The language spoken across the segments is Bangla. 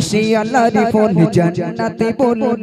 সে আল্লাহর ফোন জান্নাতে বলব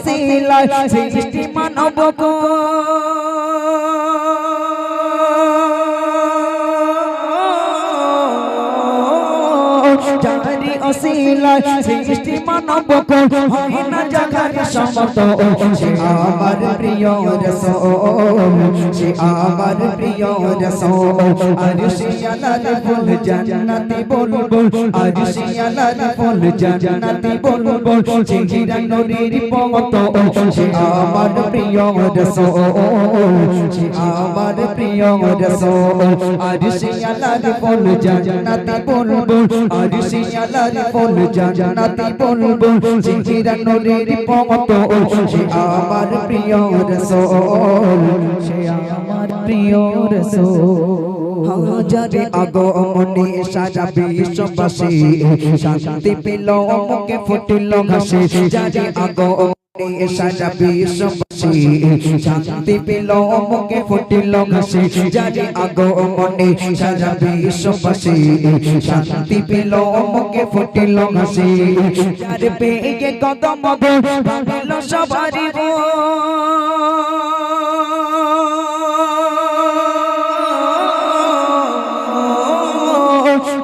অসিলায় সৃষ্টি মানব যারি অসিলায় সৃষ্টি মানব গো হয় না জাগার সমত সে আমার প্রিয় রাসূল সে আমার প্রিয় রাসূল আর সে আলার ফুল জান্নাতি বলব। আর সে আলার ফুল জান্নাতি বলব। জিহিরা নূরের পমত সে আমার প্রিয় রাসূল সে আমার প্রিয় রাসূল আর সে আলার ফুল জান্নাতি বলব। আর সে বল জান্নাতি বলব জিহিরা নূরের পমত সে আমার প্রিয় রাসূল, সে আমার প্রিয় রাসূল। হাজারে আগমনে সারা বিশ্ববাসী, শান্তি পেল, মুখে ফুটিল ঘাসে, যারে আগমনে সারা বিশ্ববাসী শান্তি পেল মুখে ফুটিল ঘাসে যারে আগমনে সারা বিশ্ববাসী শান্তি পেল মুখে ফুটিল ঘাসে যারে পেয়ে কদম ভাঙিল সবারই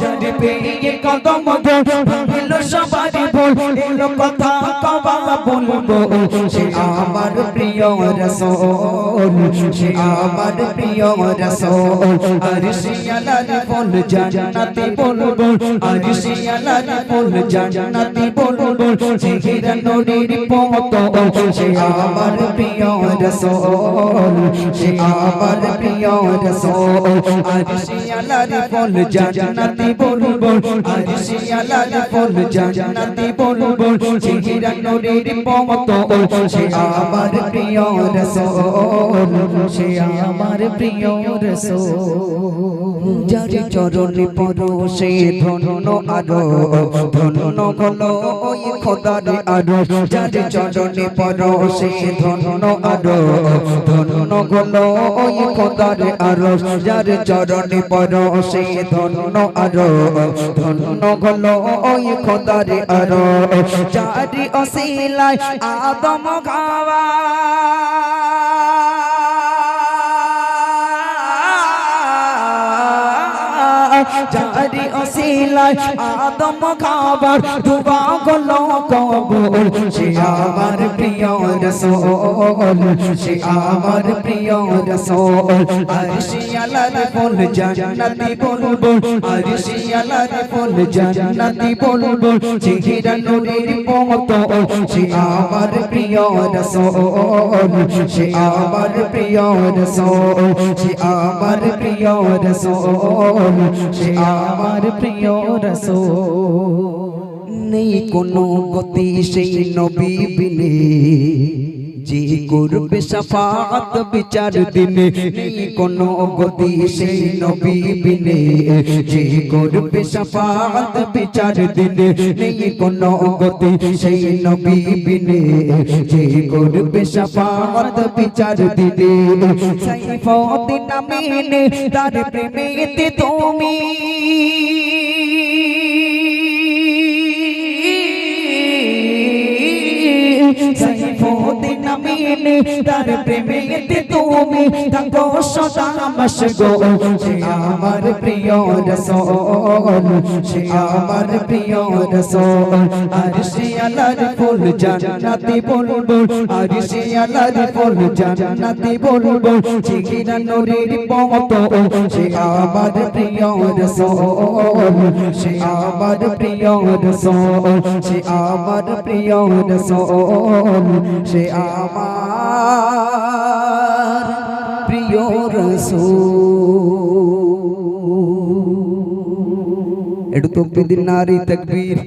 যারে পেয়ে কদম ভাঙিল সবারই বল এলো কথা কবা বলব সে আমার প্রিয়। রসোল সে আমার প্রিয় রসোল আর সে আলার ফুল জান্নাতি বলব আর সে আলার ফুল জান্নাতি বলব সে হিরা নদীর পমত সে আমার প্রিয় রসোল সে আমার প্রিয় রসোল আর সে আলার ফুল জান্নাতি বলব আর সে আলার ফুল জান্নাতি বলব সে হিরা নদীর পমত সে আমার প্রিয় রসোল সে আমার প্রিয় রসোল। যারি চরণে পরো সে ধন্য আরও ধন্য হলো ওই খোদারে আরও যারি চরণে পরো সে ধন্য আরও ধন্য হলো ওই খোদারে আরও যার চরণে পরো সে ধন্য আরও ধন্য হলো ওই খোদারে আরও যারি অসিলায় আদম গাওয়া যারি অসিলায় আদম খাবার ডুবা গল কবর সে আমার প্রিয় রসোল, সে আমার প্রিয় রসোল। আর শিয়ালার ফুল জান্নাতি বলব আর শিয়ালার ফুল জান্নাতি বলব জিহিরা নূরের পমত সে আমার প্রিয় রসোল, সে আমার প্রিয় রসোল, সে আমার প্রিয় রসোল। সে আমার প্রিয় রসোল। নেই কোনো গতি সেই নবী বিনে। যে করবে সাফাত বিচার দিনে, কোনো গতি সেই নবী বিনে। যে করবে সাফাত বিচার দিনে, কোনো গতি সেই নবী বিনে। যে করবে সাফাত বিচার দিনে সাইফুদ্দিন আমিনে তার প্রেমেতে তুমি। নামে আমিনে তার প্রেমেতে তুমি থাকো সদা মশগো। সে আমার প্রিয় রসোল, সে আমার প্রিয় রসোল। আর সে আলার ফুল জান্নাতি বলব আর সে আলার ফুল জান্নাতি বলব জিগিরা নূরের পমত সে আমার প্রিয় রসোল, সে আমার প্রিয় রসোল, সে আমার প্রিয় রসোল, সে আমার একটু তকবীর নারী তাকবীর।